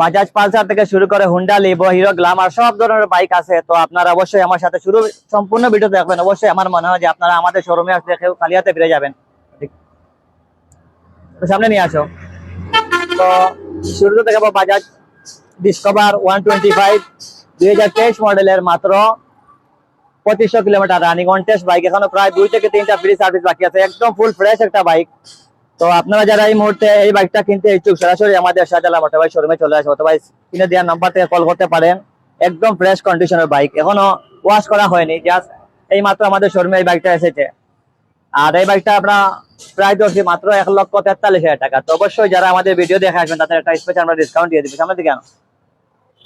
Bajaj Pulsar থেকে শুরু করে হুন্ডা লিভো হিরো গ্লামার সব ধরনের বাইক আছে। তো আপনারা অবশ্যই আমার সাথে শুরু, সম্পূর্ণ ভিডিও দেখবেন। অবশ্যই আমার মনে হয় যে আপনারা আমাদের শোরুমে আসলে কেউ কালিয়াতে ফিরে যাবেন। তো সামনে নিয়ে আসো। তো শুরুতে দেখাবো Bajaj Discover one twenty five দুই হাজার তেইশ মডেলের মাত্র পঁচিশশো kilometre running on test bike এখনও প্রায় দুই থেকে তিনটা ফ্রি সার্ভিস বাকি আছে। একদম ফুল ফ্রেশ একটা বাইক তো আপনারা যারা এই মুহূর্তে এই বাইকটা কিনতে ইচ্ছুক, সরাসরি আমাদের শাহজালাল মোটর বাইক শোরুমে চলে আসবে। অথবা কিনে দেওয়ার নাম্বার থেকে কল করতে পারেন। একদম ফ্রেশ কন্ডিশনের বাইক এখনও ওয়াশ করা হয়নি জাস্ট এই মাত্র আমাদের শোরুমে এই বাইকটা এসেছে। আর এই বাইকটা আপনার প্রায় দর্শি মাত্র এক লক্ষ তেতাল্লিশ হাজার টাকা। তো অবশ্যই যারা আমাদের ভিডিও দেখে আসবেন, তাদের একটা স্পেশাল আমরা ডিসকাউন্ট দিয়ে দিবি। সামনে দিকে আনো।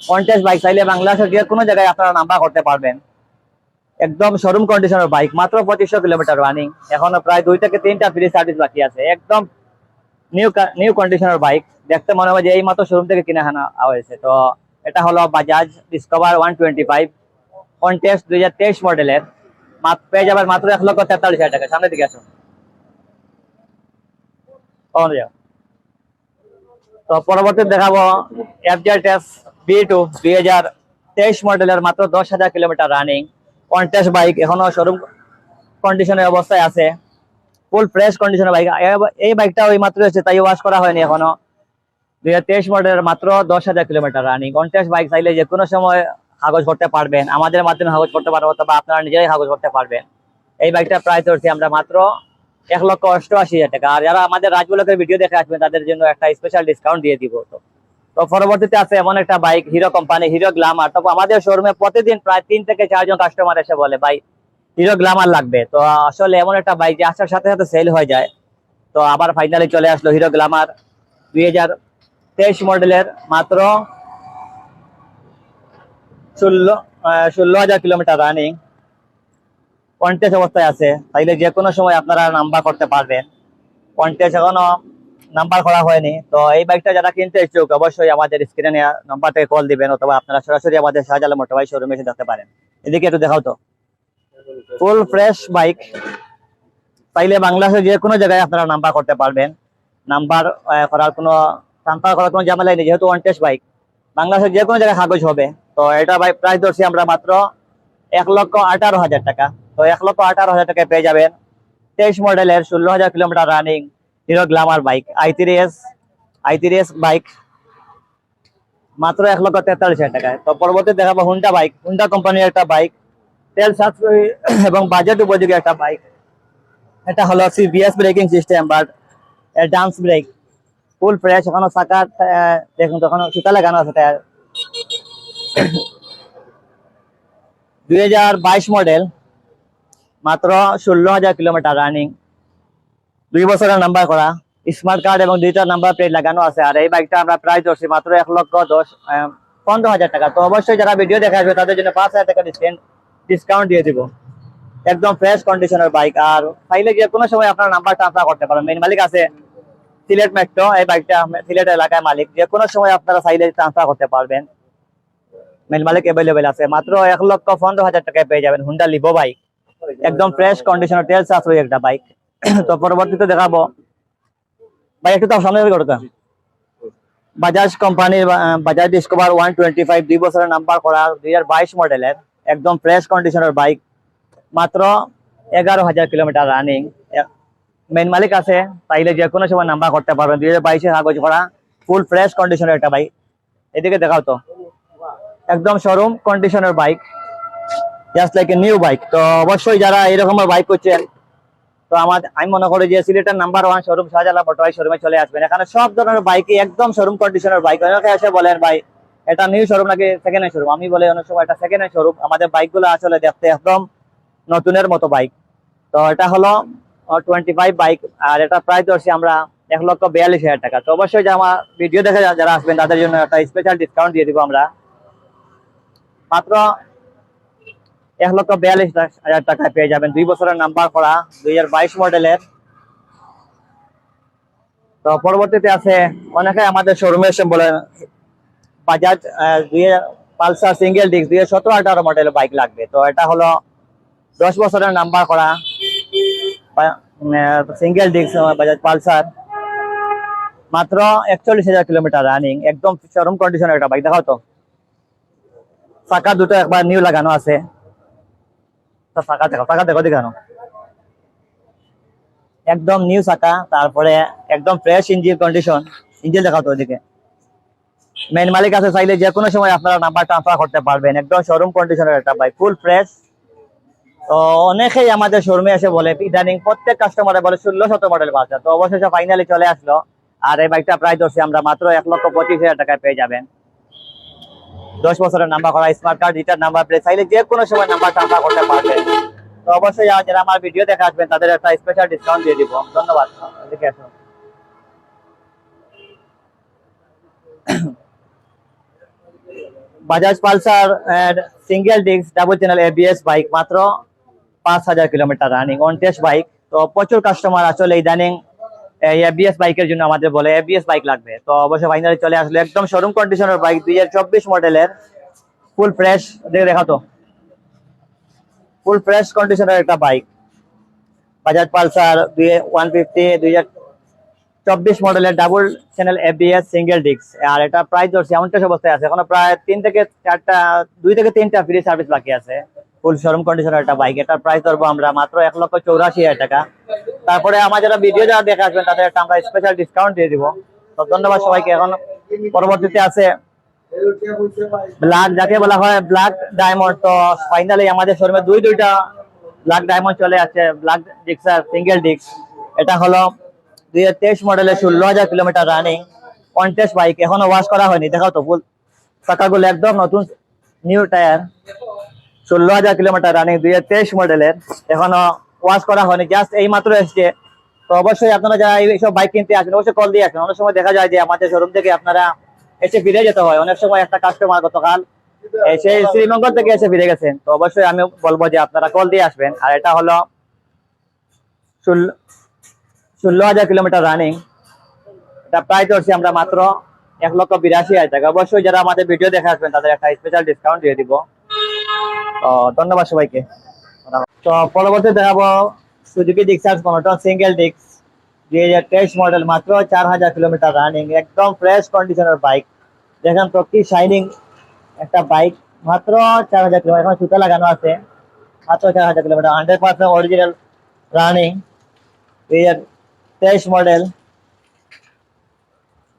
কন্টেস্ট বাইক চাইলে বাংলাদেশের কোনো জায়গায় আপনারা নাম্বার করতে পারবেন। একদম শোরুম কন্ডিশনের বাইক মাত্র পঁচিশশো কিলোমিটার রানিং এখনও প্রায় দুই থেকে তিনটা ফ্রি সার্ভিস বাকি আছে। একদম নিউ নিউ কন্ডিশনের বাইক দেখতে মনে হয় যে এই মাত্র শোরুম থেকে কিনে আনা হয়েছে। তো এটা হলো Bajaj Discover one twenty five contest দুই হাজার তেইশ মডেলের পেয়ে যাবার মাত্র এক লক্ষ তেতাল্লিশ হাজার টাকা। সামনে দিকে আসো কখন যাও তো পরবর্তী দেখাবো এফজেড এস বি টু দুই হাজার তেইশ মডেলের মাত্র দশ হাজার কিলোমিটার রানিং কন্টেস্ট বাইক এখনও শোরুম কন্ডিশনের অবস্থায় আছে। ফুল ফ্রেশ কন্ডিশনের বাইক এই বাইকটা ওই মাত্র এসেছে তাই ওয়াশ করা হয়নি এখনও। দুই হাজার তেইশ মডেলের মাত্র দশ হাজার কিলোমিটার রানিং কন্টেস্ট বাইক চাইলে যে কোনো সময় কাগজ করতে পারবেন। আমাদের মাধ্যমে কাগজ করতে পারব অথবা আপনারা নিজেরাই কাগজ করতে পারবেন। এই বাইকটা প্রাইস ধরছি আমরা মাত্র এক লক্ষ অষ্টআশি হাজার টাকা। আর যারা আমাদের রাজবলকের ভিডিও দেখে আসবেন, তাদের জন্য একটা স্পেশাল ডিসকাউন্ট দিয়ে দিব। তো তো পরবর্তীতে আছে এমন একটা bike Hero company Hero Glamour তো আমাদের শোরুমে প্রতিদিন প্রায় তিন থেকে চারজন কাস্টমার এসে বলে, ভাই হিরো গ্লামার লাগবে। তো আসলে এমন একটা বাইক যে আসার সাথে সাথে সেল হয়ে যায়। তো আবার ফাইনালি চলে আসলো হিরো গ্লামার দুই হাজার তেইশ মডেলের মাত্র ষোলো ষোলো হাজার কিলোমিটার রানিং কন্টেস্ট অবস্থায় আছে। তাইলে যে কোনো সময় আপনারা নাম্বার করতে পারবেন। কন্টেস্ট এখনও নাম্বার করা হয়নি। তো এই বাইকটা যারা কিনতে ইচ্ছুক, অবশ্যই আমাদের স্ক্রিনে নেওয়া নাম্বার থেকে কল দিবেন অথবা আপনারা সরাসরি আমাদের শাহজালাল মোটর বাইক শোরুমে এসে দেখতে পারেন। এদিকে একটু দেখাও তো। ফুল ফ্রেশ বাইক চাইলে বাংলাদেশের যে কোনো জায়গায় আপনারা নাম্বার করতে পারবেন। নাম্বার করার কোনো ট্রান্সফার করার কোনো ঝামেলাই নেই, যেহেতু টেস্ট বাইক বাংলাদেশের যে কোনো জায়গায় কাগজ হবে। তো এটা বাইক প্রাইস ধরছি আমরা মাত্র এক লক্ষ আঠারো হাজার টাকা। তো এক লক্ষ আঠারো হাজার টাকায় পেয়ে যাবেন। তেইশ মডেলের ষোলো হাজার kilometre running Hero Glamour bike I three S I three bike মাত্র এক লক্ষ তেতাল্লিশ হাজার টাকায়। তো পরবর্তী দেখাবো হুন্ডা বাইক হুন্ডা কোম্পানির একটা বাইক তেল সাশ্রয়ী এবং বাজেট উপযোগী একটা বাইক এটা হলো CBS braking system but dance brake full fresh এখনও চাকা দেখুন তখন সুতা লাগানো আছে টায়ার দুই হাজার বাইশ মডেল মাত্র ষোলো হাজার কিলোমিটার রানিং দুই বছরের নাম্বার করা। স্মার্ট কার্ড এবং দুইটা নাম্বার প্লেট লাগানো আছে। আর এই বাইকটা আমরা প্রাইস ধরছি মাত্র এক লক্ষ দশ পনেরো হাজার টাকা। তো অবশ্যই যারা ভিডিও দেখা আসবে, তাদের জন্য পাঁচ হাজার টাকা ডিসকাউন্ট ডিসকাউন্ট দিয়ে দিব। একদম ফ্রেশ কন্ডিশনের বাইক আর চাইলে যে কোনো সময় আপনার নাম্বার ট্রান্সফার করতে পারেন মেন মালিক আছে, সিলেট মেট্রো এই বাইকটা সিলেট এলাকায় মালিক। যে কোনো সময় আপনারা চাইলে ট্রান্সফার করতে পারবেন। মেন মালিক অ্যাভেলেবেল আছে। মাত্র এক লক্ষ পনেরো হাজার টাকায় পেয়ে যাবেন হুন্ডা লিভো বাইক একদম ফ্রেশ কন্ডিশনের তেল সাশ্রয়ী একটা বাইক তো পরবর্তীতে দেখাবো। ভাই একটু তো সামনে করতে বাজাজ কোম্পানির Bajaj Discover one twenty five দুই বছরের নাম্বার করা দুই হাজার বাইশ মডেলের একদম ফ্রেশ কন্ডিশনের বাইক মাত্র এগারো হাজার কিলোমিটার রানিং মেন মালিক আছে তাইলে যে কোনো সময় নাম্বার করতে পারবেন। দুই হাজার বাইশে কাগজ করা ফুল ফ্রেশ কন্ডিশনের একটা বাইক এদিকে দেখাও তো। একদম শোরুম কন্ডিশনের bike just like a new bike তো অবশ্যই যারা এরকম বাইক করছেন তো আমার, আমি মনে করি যে সিলেটের নাম্বার ওয়ান শোরুম শাহজালাল বটবাই শোরুমে চলে আসবেন। এখানে সব ধরনের বাইকই একদম শোরুম কন্ডিশনের বাইক অনেকে এসে বলেন ভাই, এটা নিউ শোরুম নাকি সেকেন্ড হ্যান্ড শোরুম আমি বলে, অনেক সময় এটা সেকেন্ড হ্যান্ড শোরুম আমাদের বাইকগুলো আসলে দেখতে একদম নতুনের মতো বাইক তো এটা হলো টোয়েন্টি ফাইভ বাইক আর এটা প্রায় ধরছি আমরা এক লক্ষ বিয়াল্লিশ হাজার টাকা। তো অবশ্যই যে আমার ভিডিও দেখে যারা আসবেন, তাদের জন্য একটা স্পেশাল ডিসকাউন্ট দিয়ে দিব আমরা। মাত্র এক লক্ষ বিয়াল্লিশ হাজার টাকায় পেয়ে যাবেন। দুই বছরের নাম্বার করা দুই হাজার বাইশ মডেলের। তো পরবর্তীতে আছে অনেকে আমাদের শোরুমে এসে বলে, বাজাজ দুই পালসার সিঙ্গেল ডিস্ক দুই সতেরো, আঠারো মডেলের বাইক লাগবে। তো এটা হলো দশ বছরের নাম্বার করা সিঙ্গেল ডিস্ক বাজাজ পালসার। মাত্র একচল্লিশ হাজার কিলোমিটার রানিং একদম শোরুম কন্ডিশনের একটা বাইক দেখাও তো। চাকা দুটো একবার নিউ লাগানো আছে। দেখো দেখো দেখানো একদম নিউ চাকা তারপরে একদম ফ্রেশ ইঞ্জিন কন্ডিশন ইঞ্জিন দেখাও তো ওদিকে। মেন মালিক আছে চাইলে যে কোনো সময় আপনারা নাম্বার ট্রান্সফার করতে পারবেন। একদম শোরুম কন্ডিশনের একটা বাইক ফুল ফ্রেশ তো অনেকেই আমাদের শোরুমে এসে বলে, ইদানিং প্রত্যেক কাস্টমারে বলে ষোলো শত মডেল বাচ্চা তো অবশেষে ফাইনালি চলে আসলো। আর এই বাইকটা প্রায় ধরছি আমরা মাত্র এক লক্ষ পঁচিশ হাজার টাকায় পেয়ে যাবেন। দশ বছরের নাম্বার করা স্মার্ট কার্ড রিটার নাম্বার প্লেট চাইলে যে কোনো সময় নাম্বার ট্রান্সফার করতে পারবেন। তো অবশ্যই যারা আমার ভিডিও দেখে আসবেন, তাদের একটা স্পেশাল ডিসকাউন্ট দিয়ে দিব। ধন্যবাদ। এদিকে আসুন। Bajaj Pulsar single disc double channel ABS bike মাত্র পাঁচ হাজার kilometre running on test bike তো প্রচুর কাস্টমার আসলে ইদানিং এবিএস বাইকের জন্য আমাদের বলে এবিএস বাইক লাগবে। তো অবশ্যই ফাইনালি চলে আসলে একদম শোরুম কন্ডিশনের বাইক দুই হাজার চব্বিশ মডেলের ফুল ফ্রেশ দেখে দেখাতো ফুল ফ্রেশ কন্ডিশনের একটা বাইক বাজাজ পালসার দুই ওয়ান ফিফটি দুই হাজার চব্বিশ মডেলের double channel ABS single disc আর এটা প্রায় ধরছি টেস্ট অবস্থায় আছে। এখনও প্রায় তিন থেকে চারটা, দুই থেকে তিনটা ফ্রি সার্ভিস বাকি আছে। ফুল শোরুম কন্ডিশনের একটা বাইক এটার প্রাইস ধরবো আমরা মাত্র এক লক্ষ চৌরাশি হাজার টাকা। তারপরে আমার যারা ভিডিও যারা দেখে আসবেন, তাদের একটা আমরা স্পেশাল ডিসকাউন্ট দিয়ে দিব। তো ধন্যবাদ সবাইকে, এখন পরবর্তীতে আছে ব্ল্যাক যাকে বলা হয় ব্ল্যাক ডায়মন্ড তো ফাইনালি আমাদের শোরুমে দুই দুইটা ব্ল্যাক ডায়মন্ড চলে আসছে। ব্ল্যাক ডিক্সার সিঙ্গেল ডিক্স এটা হলো দুই মডেলের ষোলো হাজার কিলোমিটার রানিং কন্টেস্ট বাইক এখনও ওয়াশ করা হয়নি, দেখাও তো ফুল। চাকাগুলো একদম নতুন নিউ টায়ার ষোলো হাজার কিলোমিটার রানিং দুই হাজার তেইশ মডেলের এখনও ওয়াশ করা হয়নি জাস্ট এই মাত্র এসছে। তো অবশ্যই আপনারা যারা এইসব বাইক কিনতে আসেন, অবশ্যই কল দিয়ে আসেন। অনেক সময় দেখা যায় যে আমাদের শোরুম থেকে আপনারা এসে ফিরে যেতে হয়। অনেক সময় একটা কাস্টমার গতকাল এসে শ্রীমঙ্গল থেকে এসে ফিরে গেছেন। তো অবশ্যই আমি বলব যে আপনারা কল দিয়ে আসবেন। আর এটা হলো ষোলো হাজার কিলোমিটার রানিং এটা প্রায় ধরছি আমরা মাত্র এক লক্ষ বিরাশি হাজার টাকা। অবশ্যই যারা আমাদের ভিডিও দেখে আসবেন, তাদের একটা স্পেশাল ডিসকাউন্ট দিয়ে দিব। ধন্যবাদ সবাইকে। তো পরবর্তী দেখাবো সুজুকি ডিক্সার কোনোটন সিঙ্গেল ডিক্স দুই হাজার তেইশ মডেল মাত্র চার হাজার কিলোমিটার রানিং একদম ফ্রেশ কন্ডিশনের বাইক দেখেন তো কি শাইনিং একটা বাইক মাত্র চার হাজার কিলোমিটার এখন সুতা লাগানো আছে। মাত্র চার হাজার kilometre hundred percent original running দুই হাজার তেইশ মডেল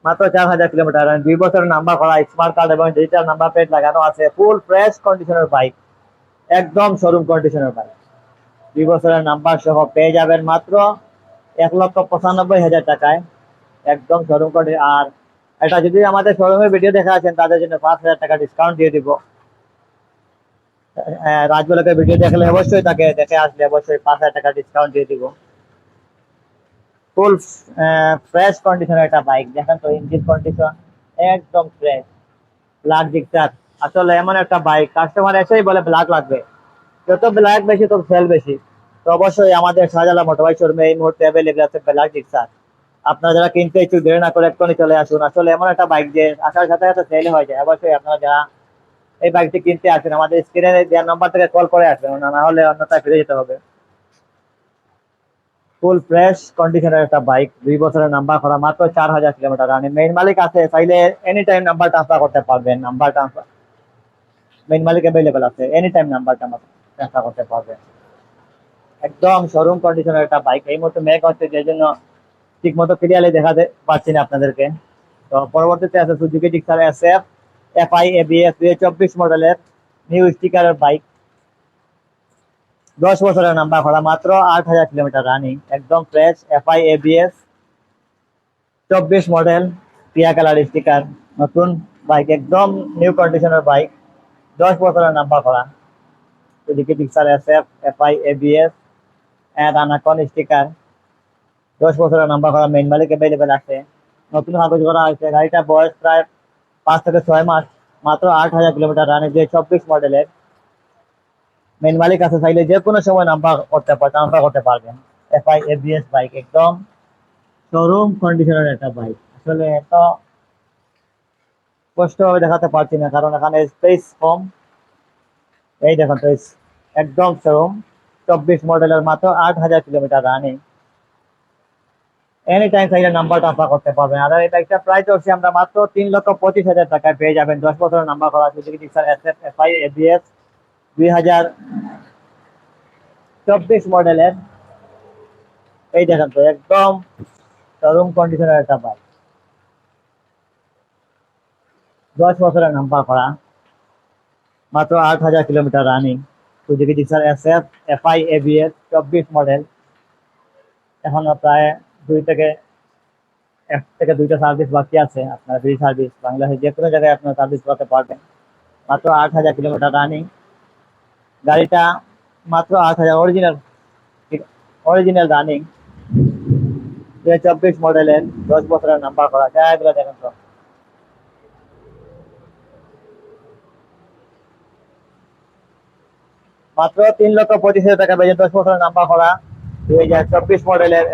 মাত্র চার হাজার কিলোমিটার দুই বছরের নাম্বার করা স্মার্ট কার্ড এবং ডিজিটাল নাম্বার প্লেট লাগানো আছে ফুল ফ্রেশ কন্ডিশনের বাইক একদম শোরুম কন্ডিশনের বাইক দুই বছরের নাম্বার সহ পেয়ে যাবেন মাত্র এক লক্ষ পঁচানব্বই হাজার টাকায়। একদম শোরুম কন্ডিশন আর এটা যদি আমাদের শোরুমে ভিডিও দেখা আছেন, তাদের জন্য পাঁচ হাজার টাকা ডিসকাউন্ট দিয়ে দিব। রাজবলকের ভিডিও দেখলে অবশ্যই তাকে দেখে আসলে অবশ্যই পাঁচ হাজার টাকা ডিসকাউন্ট দিয়ে দিব। ফুল ফ্রেশ কন্ডিশনের একটা বাইক দেখেন তো ইঞ্জিন কন্ডিশন একদম ফ্রেশ ব্ল্যাক ডিক্সার আসলে এমন একটা বাইক কাস্টমার এসেই বলে ব্ল্যাক লাগবে। যত ব্ল্যাক বেশি, তত সেল বেশি। তো অবশ্যই আমাদের শাহজালা মোটরবাইক শোরুমে এই মুহূর্তে অ্যাভেলেবল আছে ব্ল্যাক ডিক্সার আপনারা যারা কিনতে ইচ্ছুক দেরি না করে এক্ষুনি চলে আসুন। আসলে এমন একটা বাইক যে আসার সাথে সাথে সেল হয়ে যায়। অবশ্যই আপনারা যারা এই বাইকটি কিনতে আসেন, আমাদের স্ক্রিনে দেওয়ার নাম্বার থেকে কল করে আসবেন। না হলে অন্যথায় ফিরে যেতে হবে। ফুল ফ্রেশ কন্ডিশনের একটা বাইক দুই বছরের নাম্বার করা, মাত্র চার হাজার কিলোমিটার মেইন মালিক আছে, চাইলে এনি টাইম নাম্বার ট্রান্সফার করতে পারবেন। নাম্বার ট্রান্সফার মেইন মালিক অ্যাভেলেবেল আছে এনি টাইম নাম্বারটা নাম্বার ট্রান্সফার করতে পারবেন একদম শোরুম কন্ডিশনের একটা বাইক এই মুহূর্তে মেঘ হচ্ছে যে জন্য ঠিক মতো ক্লিয়ারলি দেখাতে পারছি না আপনাদেরকে। তো পরবর্তীতে আছে Suzuki Gixxer S F F I ABS দুই চব্বিশ মডেলের নিউ স্টিকারের বাইক দশ বছরের নাম্বার করা, মাত্র আট হাজার কিলোমিটার রানিং একদম ফ্রেশ এফআই এবিএস চব্বিশ মডেল পিয়া কালার স্টিকার নতুন বাইক একদম নিউ কন্ডিশনের বাইক দশ বছরের নাম্বার করা। এদিকে Gixxer S F FI ABS রানাকন sticker দশ বছরের নাম্বার করা মেইন মালিক অ্যাভেলেবেল আছে। নতুন কাগজ করা হয়েছে। গাড়িটা বয়স প্রায় পাঁচ থেকে ছয় মাস, মাত্র আট হাজার কিলোমিটার রানে যে চব্বিশ মডেলের মেইন মালিক আছে চাইলে যে কোনো সময় নাম্বার করতে পার নাম্বার করতে পারবেন। এফ আই এ এফআই এবিএস বাইক একদম শোরুম কন্ডিশনের একটা বাইক আসলে এত স্পষ্টভাবে দেখাতে পারছি না, কারণ এখানে স্পেস কম। এই দেখুন তো একদম শোরুম চব্বিশ মডেলের মাত্র আট হাজার কিলোমিটার রানিং এনি টাইম চাইলে নাম্বার ট্রান্সফার করতে পারবেন। আর এই বাইকটা প্রায় চলছে আমরা মাত্র তিন লক্ষ পঁচিশ হাজার টাকায় পেয়ে যাবেন। দশ বছরের নাম্বার করা Suzuki sir S F F I ABS দুই হাজার চব্বিশ মডেলের। এই দেখেন তো, একদম শোরুম কন্ডিশনের একটা বাইক দশ বছরের নাম্বার করা। মাত্র আট হাজার kilometre running Suzuki Gixxer S F F I ABS চব্বিশ মডেল এখনও প্রায় দুই থেকে এক থেকে দুইটা সার্ভিস বাকি আছে। আপনার ফ্রি সার্ভিস বাংলাদেশে যে কোনো জায়গায় আপনার সার্ভিস করতে পারবেন। মাত্র আট হাজার কিলোমিটার রানিং গাড়িটা মাত্র আট হাজার অরিজিনাল অরিজিনাল রানিং দু হাজার চব্বিশ মডেলের দশ বছরের নাম্বার করা। জায়গাগুলো দেখেন তো। মাত্র তিন লক্ষ পঁচিশ হাজার টাকা বেজে দশ বছরের নাম্বার করা। দুই হাজার চব্বিশ মডেলের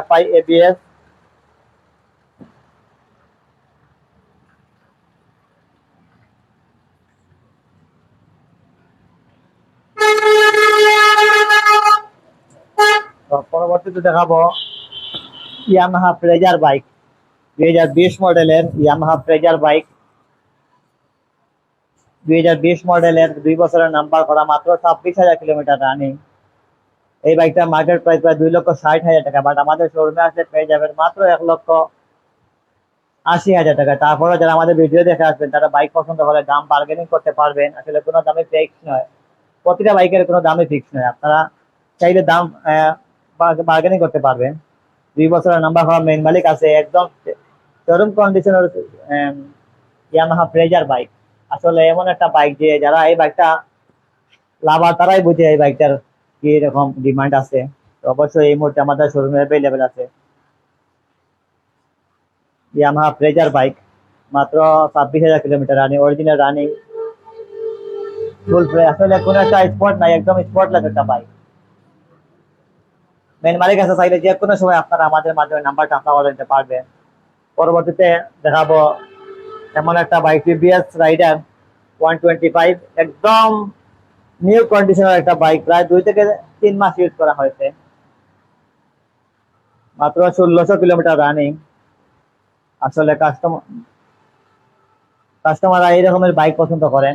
এফআই এবিএস পরবর্তীতে দেখাবো ইয়ামাহা প্লেজার বাইক দুই হাজার বিশ মডেলের ইয়ামাহা প্লেজার বাইক দুই হাজার বিশ মডেলের দুই বছরের নাম্বার করা মাত্র ছাব্বিশ হাজার কিলোমিটার রানিং এই বাইকটা মার্কেট প্রাইস প্রায় দুই লক্ষ ষাট হাজার টাকা বাট আমাদের শোরুমে আসলে পেয়ে যাবেন মাত্র এক লক্ষ আশি হাজার টাকা। তারপরে যারা আমাদের ভিডিও দেখে আসবেন, তারা বাইক পছন্দ হলে দাম বার্গেনিং করতে পারবেন। আসলে কোনো দামে ফিক্স নয়। প্রতিটা বাইকের কোনো দামে ফিক্স নয়। আপনারা চাইলে দাম বার্গেনিং করতে পারবেন। দুই বছরের নাম্বার হওয়া মেইন মালিক আছে, একদম শোরুম কন্ডিশনের ইয়ামাহা প্লেজার বাইক আসলে এমন একটা বাইক যে যারা এই বাইকটা লাভার, তারাই বুঝে এই বাইকটার কি রকম ডিমান্ড আছে। অবশ্যই এই মুহূর্তে আমাদের শোরুমে অ্যাভেলেবেল আছে। ইয়ামাহা প্লেজার বাইক মাত্র ছাব্বিশ হাজার kilometre running original running full আসলে কোনো একটা স্পট নাই, একদম স্পটলেস একটা বাইক মেন মালিক আছে চাইলে যে কোনো সময় আপনারা আমাদের মাধ্যমে নাম্বারটা নিতে পারবেন। পরবর্তীতে দেখাবো এমন একটা bike TVS Raider one twenty five একদম নিউ কন্ডিশনের একটা বাইক প্রায় দুই থেকে তিন মাস ইউজ করা হয়েছে। মাত্র ষোলোশো কিলোমিটার রানিং আসলে কাস্টমার কাস্টমাররা এই রকমের বাইক পছন্দ করেন।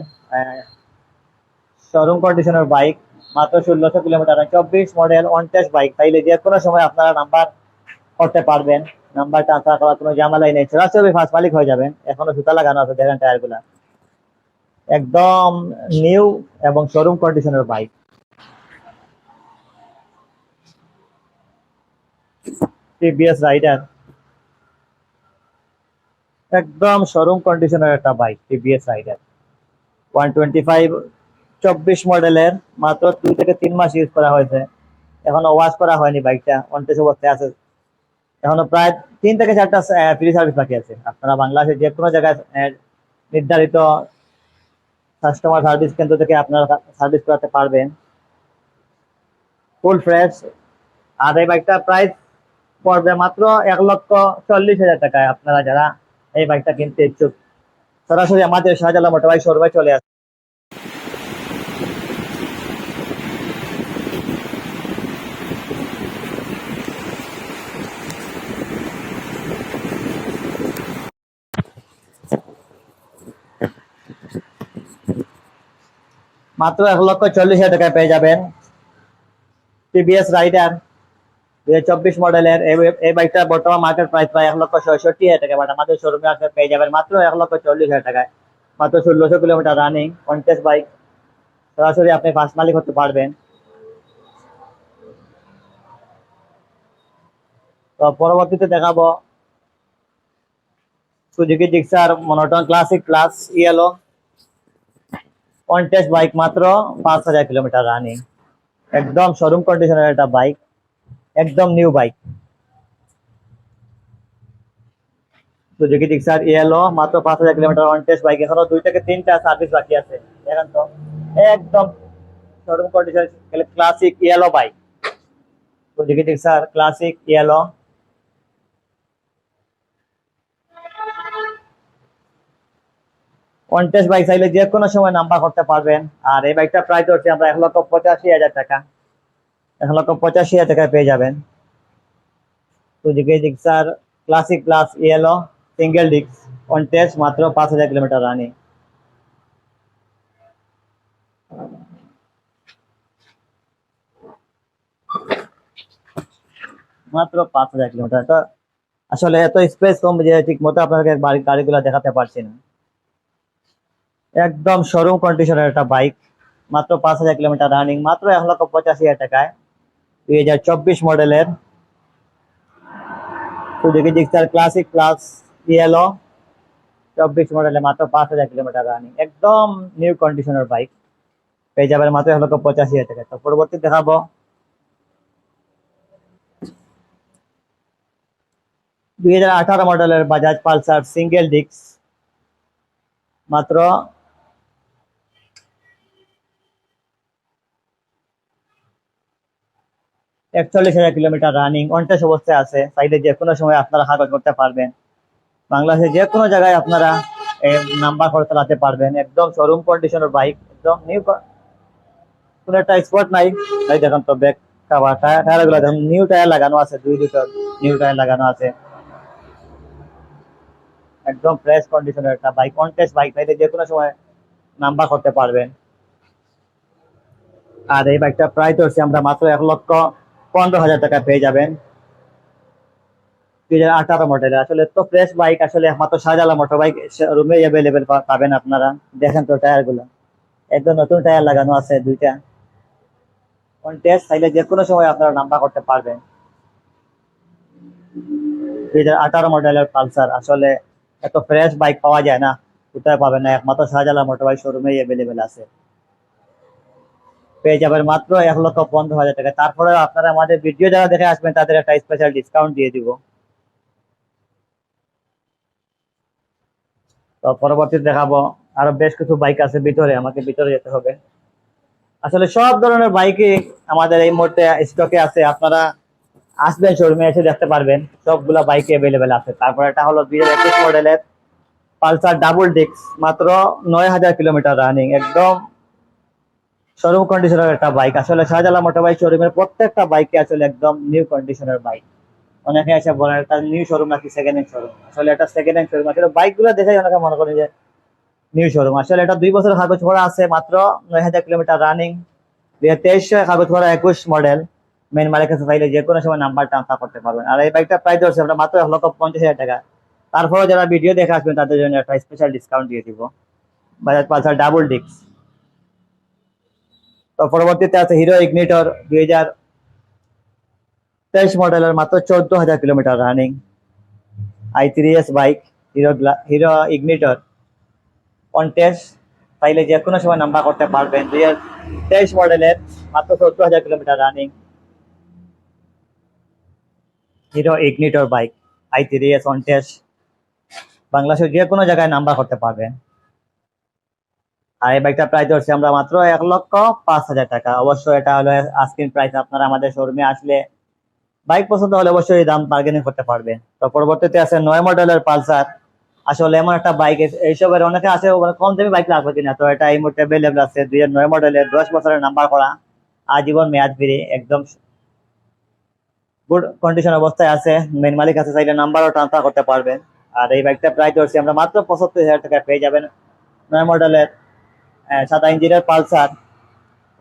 শোরুম কন্ডিশনের বাইক মাত্র ষোলোশো কিলোমিটার চব্বিশ মডেল ওয়ান টেস্ট বাইক তাইলে যে কোনো সময় আপনারা নাম্বার করতে পারবেন। নাম্বার ট্রান্সফার করার কোনো জামালাই নেই। সরাসরি ফার্স্ট মালিক হয়ে যাবেন। এখনও সুতা লাগানো আছে, দেখেন টায়ারগুলা একদম নিউ এবং শোরুম কন্ডিশনের বাইক টিভিএস রাইডার একদম শোরুম কন্ডিশনের একটা bike TVS Raider one twenty five চব্বিশ মডেলের, মাত্র দুই থেকে তিন মাস ইউজ করা হয়েছে। এখনও ওয়াশ করা হয়নি বাইকটা অনটেস অবস্থায় আছে। এখনও প্রায় তিন থেকে চারটা ফ্রি সার্ভিস বাকি আছে। আপনারা বাংলাদেশের যে কোনো জায়গায় নির্ধারিত কাস্টমার সার্ভিস কেন্দ্র থেকে আপনারা সার্ভিস করাতে পারবেন। ফুল ফ্রেশ আর এই বাইকটা প্রাইস পড়বে মাত্র এক লক্ষ চল্লিশ হাজার টাকায়। আপনারা যারা এই বাইকটা কিনতে ইচ্ছুক, সরাসরি আমাদের শাহজালাল মোটরবাইক শোরুমে চলে আসে মাত্র এক লক্ষ চল্লিশ হাজার টাকায় পেয়ে যাবেন। টিভিএস রাইডার দুই হাজার চব্বিশ মডেলের। এই- বাইকটা বর্তমান মার্কেট প্রাইস প্রায় এক লক্ষ ছয়ষট্টি হাজার টাকা বাট আমাদের শোরুমে আসলে পেয়ে যাবেন মাত্র এক লক্ষ চল্লিশ হাজার টাকায়। মাত্র ষোলোশো কিলোমিটার রানিং কন্টেস্ট বাইক সরাসরি আপনি ফার্স্ট মালিক হতে পারবেন। তো পরবর্তীতে দেখাবো Suzuki Gixxer monotone classic plus yellow contest bike মাত্র পাঁচ হাজার কিলোমিটার রানিং একদম শোরুম কন্ডিশনের একটা বাইক একদম new bike Suzuki Gixxer yellow মাত্র পাঁচ হাজার কিলোমিটার ওয়ান বাইক এখনও দুই থেকে তিনটা সার্ভিস বাকি আছে? এখন তো, একদম showroom condition classic yellow bike Suzuki Gixxer classic yellow contest bike চাইলে যে কোনো সময় নাম্বার করতে পারবেন। আর এই বাইকটা প্রাইস হচ্ছে আমরা এক লক্ষ পঁচাশি হাজার টাকা। এক লক্ষ পঁচাশি হাজার টাকায় পেয়ে যাবেন। Suzuki classic plus yellow single disc contest মাত্র পাঁচ হাজার কিলোমিটার রানিং মাত্র পাঁচ হাজার কিলোমিটার। আসলে এত স্পেস কম যে ঠিক মতো আপনাকে গাড়িগুলো দেখাতে পারছি না। একদম শোরুম কন্ডিশনের একটা বাইক মাত্র পাঁচ হাজার কিলোমিটার রানিং মাত্র এক লক্ষ পঁচাশি হাজার টাকায়। দুই হাজার চব্বিশ মডেলের ক্লাসিক প্লাস ইয়েলো চব্বিশ মডেলের মাত্র পাঁচ হাজার কিলোমিটার রানিং একদম নিউ কন্ডিশনের বাইক পেয়ে যাবেন মাত্র এক লক্ষ পঁচাশি হাজার টাকা তো পরবর্তী দেখাবো। দুই হাজার আঠারো মডেলের বাজাজ পালসার সিঙ্গেল ডিস্ক মাত্র একচল্লিশ হাজার কিলোমিটার রানিং অনটেস অবস্থায় আছে। চাইলে যে কোনো সময় আপনারা হাগল করতে পারবেন। বাংলাদেশে যে কোনো জায়গায় আপনারা নাম্বার করে চালাতে পারবেন। একদম শোরুম কন্ডিশনের বাইক একদম নিউ কোনো একটা স্পট নাই। তাই দেখুন তো ব্যাক কাভার টায়ারগুলো দেখুন নিউ টায়ার লাগানো আছে, দুই দুটো নিউ টায়ার লাগানো আছে। একদম ফ্রেশ কন্ডিশনের একটা বাইক কন্টেস্ট বাইক চাইলে যে কোনো সময় নাম্বার করতে পারবেন। আর এই বাইকটা প্রায় হচ্ছে আমরা মাত্র এক লক্ষ পনেরো হাজার টাকা পেয়ে যাবেন। দুই হাজার আঠারো মডেলের আসলে তো ফ্রেশ বাইক আসলে একমাত্র শাহজালা মোটর বাইক রুমে অ্যাভেলেবেল পাবেন আপনারা। দেখেন তো টায়ারগুলো একদম নতুন টায়ার লাগানো আছে দুইটা। টেস্ট চাইলে যে কোনো সময় আপনারা নাম্বার করতে পারবেন। দুই হাজার আঠারো মডেলের পালসার। আসলে এত ফ্রেশ বাইক পাওয়া যায় না। কোথায় পাবেন না। একমাত্র শাহজালা মোটর বাইক শোরুমে অ্যাভেলেবেল আছে। পেয়ে যাবেন মাত্র এক লক্ষ পনেরো হাজার টাকা। তারপরে আপনারা আমাদের ভিডিও যারা দেখে আসবেন, তাদের একটা স্পেশাল ডিসকাউন্ট দিয়ে দিব। তো পরবর্তীতে দেখাবো, আরও বেশ কিছু বাইক আছে ভিতরে, আমাকে ভিতরে যেতে হবে। আসলে সব ধরনের বাইকই আমাদের এই মুহূর্তে স্টকে আছে। আপনারা আসবেন শোরুমে এসে দেখতে পারবেন, সবগুলা বাইক অ্যাভেলেবেল আছে। তারপরে এটা হলো দুই একুশ মডেলের পালসার ডাবল ডিস্ক মাত্র নয় হাজার কিলোমিটার রানিং একদম শোরুম কন্ডিশনের একটা বাইক আসলে শাহজালা মোটর বাইক শোরুমের প্রত্যেকটা বাইকে আসলে একদম নিউ কন্ডিশনের বাইক অনেকে এসে বলেন এটা নিউ শোরুম নাকি সেকেন্ড হ্যান্ড শোরুম আসলে এটা সেকেন্ড হ্যান্ড শোরুম আসলে বাইকগুলো দেখে অনেকে মনে করেন যে নিউ শোরুম আসলে এটা দুই বছর কাগজ ভরা আছে, মাত্র নয় হাজার কিলোমিটার রানিং দুই হাজার তেইশ কাগজ ভরা একুশ মডেল মেন মালিক কাছে চাইলে যে কোনো সময় নাম্বার ট্রান্সফার করতে পারবেন। আর এই বাইকটা প্রাইস হচ্ছে আমরা মাত্র এক লক্ষ পঞ্চাশ হাজার টাকা। তারপরে যারা ভিডিও দেখে আসবেন, তাদের জন্য একটা স্পেশাল ডিসকাউন্ট দিয়ে দিব। বাজাজ পালসার ডাবল ডিস্ক তো পরবর্তীতে আছে হিরো ইগনিটর দুই হাজার তেইশ মডেলের মাত্র চোদ্দ হাজার kilometre running I three S bike Hero Hero Ignitor contest চাইলে যে কোনো সময় নাম্বার করতে পারবেন। দুই হাজার তেইশ মডেলের মাত্র চোদ্দ হাজার kilometre running Hero Ignitor bike I three S contest বাংলাদেশের যে কোনো জায়গায় নাম্বার করতে পারবেন। আর এই বাইকটা প্রাইস হচ্ছে আমরা মাত্র এক লক্ষ পাঁচ হাজার টাকা। অবশ্যই এটা হলো আজকের প্রাইস আপনারা আমাদের শোরুমে আসলে বাইক পছন্দ হলে অবশ্যই দাম বার্গেনিং করতে পারবে। তো পরবর্তীতে আছে নয় মডেলের পালসার। আসলে এমন একটা বাইক এইসবের অনেকে আছে কম দামি বাইক লাগবে কিনা, তো এটা এই মুহূর্তে অ্যাভেলেবল আছে দুই হাজার নয় মডেলের দশ বছরের নাম্বার করা। আজীবন মেয়াদ ফিরে একদম গুড কন্ডিশন অবস্থায় আছে মেন মালিক আছে, চাইলে নাম্বারও ট্রান্সফার করতে পারবেন। আর এই বাইকটা প্রাইস হচ্ছে আমরা মাত্র পঁচাত্তর হাজার টাকা পেয়ে যাবেন নয় মডেলের সাদা ইঞ্জিনের পালসার।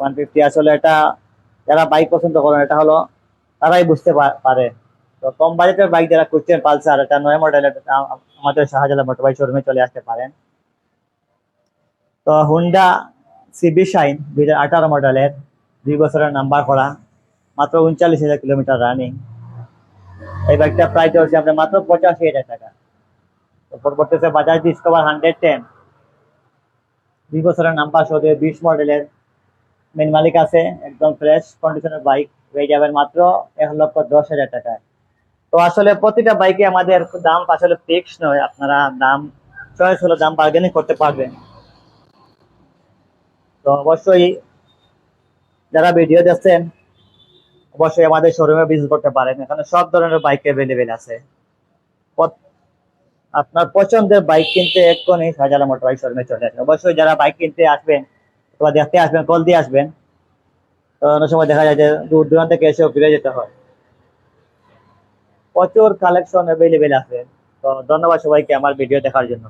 ওয়ান ফিফটি আসলে এটা যারা বাইক পছন্দ করেন, এটা হলো তারাই বুঝতে পারে। তো কম বাজেটের বাইক যারা খুঁজছেন, পালসার, এটা নয় মডেলের আমাদের শাহজালা মোটর বাইক শোরুমে চলে আসতে পারেন। তো হুন্ডা সিবি শাইন দুই হাজার আঠারো মডেলের দুই বছরের নাম্বার করা, মাত্র উনচাল্লিশ হাজার কিলোমিটার রানিং এই বাইকটা প্রাইস হচ্ছে আমরা মাত্র পঁচাশি হাজার টাকা। তো পরবর্তীতে বাজাজ ডিসকভার হান্ড্রেড টেন দুই বছরের নাম্বার সহ বিশ মডেলের মেন মালিক আছে, একদম ফ্রেশ কন্ডিশনের বাইক হয়ে যাবেন মাত্র এক লক্ষ দশ হাজার টাকায়। তো আসলে প্রতিটা বাইকে আমাদের দাম আসলে ফিক্স নয়, আপনারা দাম চয়েস হলে দাম বার্গেনিং করতে পারবেন। তো অবশ্যই যারা ভিডিও দেখছেন, অবশ্যই আমাদের শোরুমে ভিজিট করতে পারেন, এখানে সব ধরনের বাইক অ্যাভেলেবেল আছে। আপনার পছন্দের বাইক কিনতে এক্ষুনি সাজালা মোটর বাইক শোরুমে চলে আসবেন। অবশ্যই যারা বাইক কিনতে আসবেন, অথবা দেখতে আসবেন কল দিয়ে আসবেন, তো অনেক সময় দেখা যায় যে দূর দূরান্ত থেকে এসেও ফিরে যেতে হয়। প্রচুর কালেকশন অ্যাভেলেবেল আছে। তো ধন্যবাদ সবাইকে আমার ভিডিও দেখার জন্য।